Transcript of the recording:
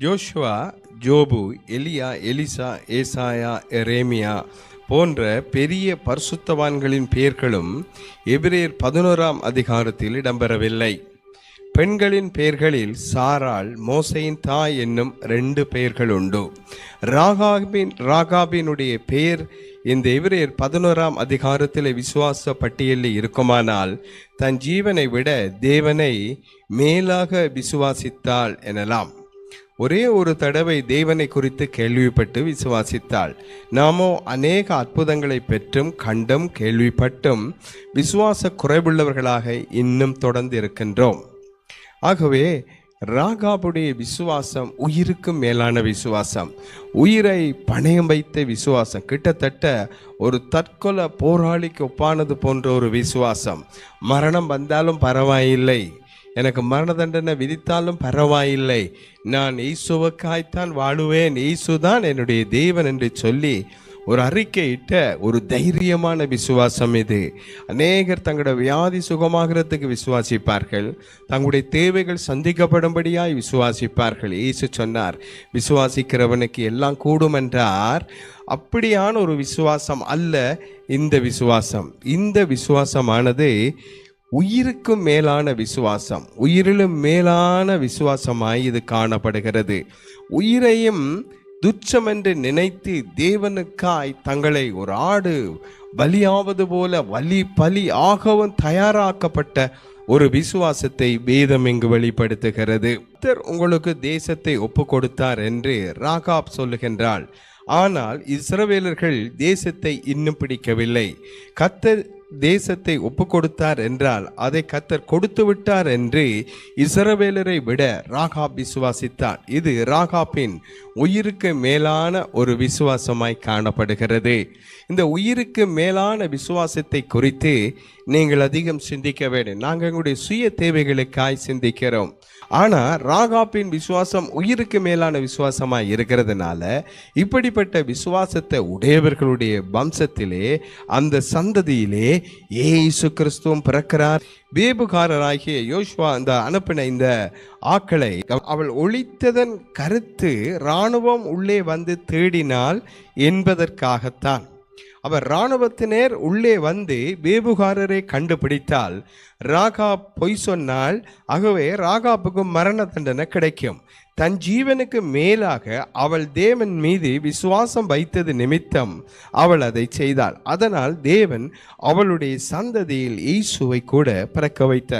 Joshua ஜோபு எலியா Elisha ஏசாயா எரேமியா போன்ற பெரிய பரிசுத்தவான்களின் பெயர்களும் எபிரேர் பதினோராம் அதிகாரத்தில் இடம்பெறவில்லை. பெண்களின் பெயர்களில் சாராள் மோசையின் தாய் என்னும் ரெண்டு பெயர்கள் உண்டு. ராகாபின் ராகாபினுடைய பெயர் இந்த எவிரேர் பதினோராம் அதிகாரத்தில் விசுவாச பட்டியலில் இருக்குமானால் தன் ஜீவனை விட தேவனை மேலாக விசுவாசித்தாள் எனலாம். ஒரே ஒரு தடவை தேவனை குறித்து கேள்விப்பட்டு விசுவாசித்தாள். நாமோ அநேக அற்புதங்களை பெற்றும் கண்டும் கேள்விப்பட்டும் விசுவாச குறைவுள்ளவர்களாக இன்னும் தொடர்ந்து இருக்கின்றோம் ஆகவே ராகாபுடைய விசுவாசம் உயிருக்கு மேலான விசுவாசம். உயிரை பணயம் வைத்த விசுவாசம். கிட்டத்தட்ட ஒரு தற்கொலை போராளிக்கு ஒப்பானது போன்ற ஒரு விசுவாசம். மரணம் வந்தாலும் பரவாயில்லை. எனக்கு மரண தண்டனை விதித்தாலும் பரவாயில்லை. நான் ஈசுவக்காய்த்தான் வாழுவேன். ஈசு தான் என்னுடைய தேவன் என்று சொல்லி ஒரு அறிக்கையிட்ட ஒரு தைரியமான விசுவாசம் இது. அநேகர் தங்களோட வியாதி சுகமாகிறதுக்கு விசுவாசிப்பார்கள். தங்களுடைய தேவைகள் சந்திக்கப்படும்படியாய் விசுவாசிப்பார்கள். இயேசு சொன்னார் விசுவாசிக்கிறவனுக்கு எல்லாம் கூடும் என்றார். அப்படியான ஒரு விசுவாசம் அல்ல இந்த விசுவாசம். இந்த விசுவாசமானது உயிருக்கும் மேலான விசுவாசம். உயிரிலும் மேலான விசுவாசமாய் இது காணப்படுகிறது. உயிரையும் துச்சம் என்று நினைத்து தேவனுக்காய் தங்களை ஒரு ஆடு பலியாவது போல வலி பலி ஆகவும் தயாராக்கப்பட்ட ஒரு விசுவாசத்தை வேதம் இங்கு வெளிப்படுத்துகிறது. உங்களுக்கு தேசத்தை ஒப்பு கொடுத்தார் என்று ராகாப் சொல்லுகின்றாள். ஆனால் இஸ்ரவேலர்கள் தேசத்தை இன்னும் பிடிக்கவில்லை. கத்தர் தேசத்தை ஒப்பு கொடுத்தார் என்றால் அதை கத்தர் கொடுத்து விட்டார் என்று இசரவேலரை விட ராகாப் விசுவாசித்தார் இது ராகாப்பின் உயிருக்கு மேலான ஒரு விசுவாசமாய் காணப்படுகிறது. இந்த உயிருக்கு மேலான விசுவாசத்தை குறித்து நீங்கள் அதிகம் சிந்திக்க வேண்டும். நாங்கள் எங்களுடைய சுய தேவைகளுக்காய் சிந்திக்கிறோம். ஆனால் ராகாப்பின் விசுவாசம் உயிருக்கு மேலான விசுவாசமாக இருக்கிறதுனால இப்படிப்பட்ட விசுவாசத்தை உடையவர்களுடைய வம்சத்திலே அந்த சந்ததியிலே ஏசு கிறிஸ்துவும் பிறக்கிறார். வேபுகாரராகிய யோஷ்வா அந்த அனுப்பின இந்த ஆக்களை அவள் ஒழித்ததன் கருத்து இராணுவம் உள்ளே வந்து தேடினாள் என்பதற்காகத்தான். அவர் இராணுவத்தினர் உள்ளே வந்து வேபுகாரரை கண்டுபிடித்தால் ராகா பொய் சொன்னால் ஆகவே ராகாப்புக்கும் மரண தண்டனை கிடைக்கும். தன் ஜீவனுக்கு மேலாக அவள் தேவன் மீது விசுவாசம் வைத்தது நிமித்தம் அவள் அதை செய்தாள். அதனால் தேவன் அவளுடைய சந்ததியில் இயேசுவை கூட பிறக்க வைத்தார்.